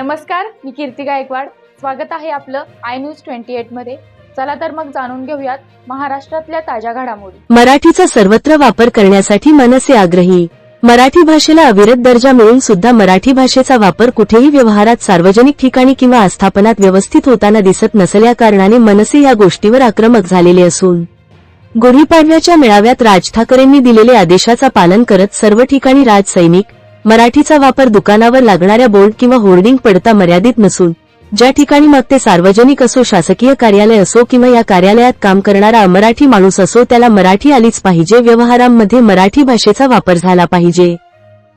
नमस्कार मी कीर्ती गायकवाड. स्वागत आहे आपलं आय न्यूज ट्वेंटी एटमध्ये. चला तर मग जाणून घेऊयात महाराष्ट्रातल्या ताज्या घडामोडी. मराठीचा सर्वत्र वापर करण्यासाठी मनसे आग्रही. मराठी भाषेला अविरत दर्जा मिळून सुद्धा मराठी भाषेचा वापर कुठेही व्यवहारात सार्वजनिक ठिकाणी किंवा आस्थापनात व्यवस्थित होताना दिसत नसल्या कारणाने मनसे या गोष्टीवर आक्रमक झालेले असून गुढीपाडव्याच्या मेळाव्यात राज ठाकरेंनी दिलेले आदेशाचा पालन करत सर्व ठिकाणी राजसैनिक मराठीचा वापर दुकानावर लागणाऱ्या बोर्ड किंवा होर्डिंग पडता मर्यादित नसून ज्या ठिकाणी मग ते सार्वजनिक असो शासकीय कार्यालय असो किंवा या कार्यालयात काम करणारा मराठी माणूस असो त्याला मराठी आलीच पाहिजे. व्यवहारांमध्ये मराठी भाषेचा वापर झाला पाहिजे.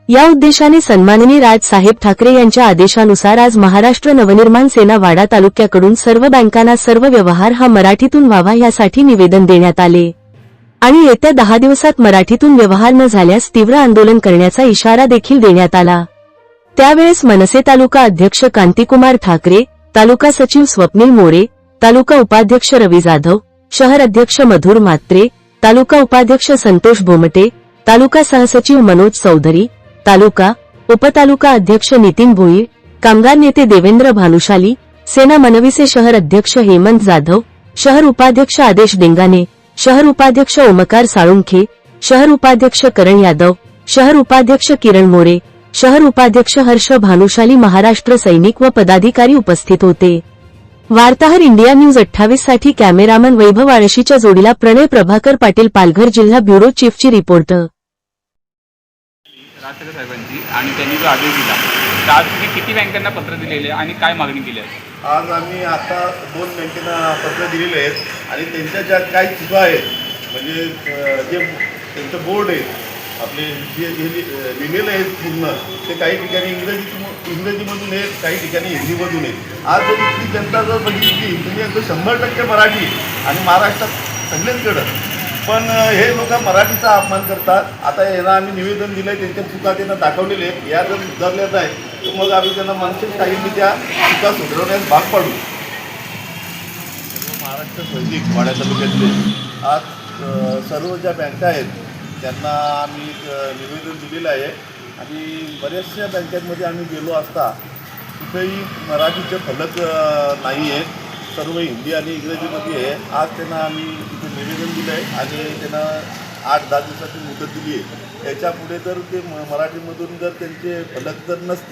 या उद्देशाने सन्माननीय राजसाहेब ठाकरे यांच्या आदेशानुसार आज महाराष्ट्र नवनिर्माण सेना वाडा तालुक्याकडून सर्व बँकांना सर्व व्यवहार हा मराठीतून व्हावा यासाठी निवेदन देण्यात आले. आणि येत्या दहा दिवसात मराठीतून व्यवहार न झाल्यास तीव्र आंदोलन करण्याचा इशारा देखील देण्यात आला. त्यावेळेस मनसे तालुका अध्यक्ष कांतिकुमार ठाकरे तालुका सचिव स्वप्नील मोरे तालुका उपाध्यक्ष रवी जाधव शहर अध्यक्ष मधुर मात्रे तालुका उपाध्यक्ष संतोष भोमटे तालुका सहसचिव मनोज चौधरी तालुका उपतालुका अध्यक्ष नितीन भोईर कामगार नेते देवेंद्र भानुशाली सेना मनविसे शहर अध्यक्ष हेमंत जाधव शहर उपाध्यक्ष आदेश डेंगाने शहर उपाध्यक्ष ओमकार साळुंखे शहर उपाध्यक्ष करण यादव शहर उपाध्यक्ष किरण मोरे शहर उपाध्यक्ष हर्ष भानुशाली महाराष्ट्र सैनिक व पदाधिकारी उपस्थित होते. वार्ताहर इंडिया न्यूज अठ्ठावीससाठी कॅमेरामन वैभव आळशीच्या जोडीला प्रणय प्रभाकर पाटील पालघर जिल्हा ब्युरो चीफची साहेबांची आणि त्यांनी जो आदेश दिला तर आज तुम्ही किती बँकांना पत्र दिलेले आहे आणि काय मागणी केली आहे? आज आम्ही आता दोन बँकेना पत्र दिलेले आहेत. आणि त्यांच्या ज्या काही चुका आहेत म्हणजे जे त्यांचं बोर्ड आहे आपले जे जे लिहिलेलं आहे पूर्ण ते काही ठिकाणी इंग्रजी इंग्रजीमधून आहेत काही ठिकाणी हिंदीमधून आहेत आज जर इथली जनता जर बघितली तुम्ही अगदी शंभर टक्के मराठी आणि महाराष्ट्रात सगळ्यांकडं पण हे लोक मराठीचा अपमान करतात. आता यांना आम्ही निवेदन दिलं आहे त्यांच्या चुका त्यांना दाखवलेले आहेत. या जर सुधारल्या नाही तर मग आम्ही त्यांना मानसिक काही त्या चुका सुधारवण्यास भाग पाडू. महाराष्ट्र सैनिक वाड्या तालुक्यातले आज सर्व ज्या बँका आहेत त्यांना आम्ही निवेदन दिलेलं आहे. आणि बऱ्याचशा बँकांमध्ये आम्ही गेलो असता कुठेही मराठीचे फलक नाही आहेत. सर्व हिंदी आणि इंग्रजीमध्ये आहे. आज त्यांना आम्ही तिथे निवेदन दिलं आहे आणि त्यांना आठ दहा दिवसाची मुदत दिली आहे. याच्यापुढे जर ते म- मराठीमधून जर त्यांचे फलक जर नसतील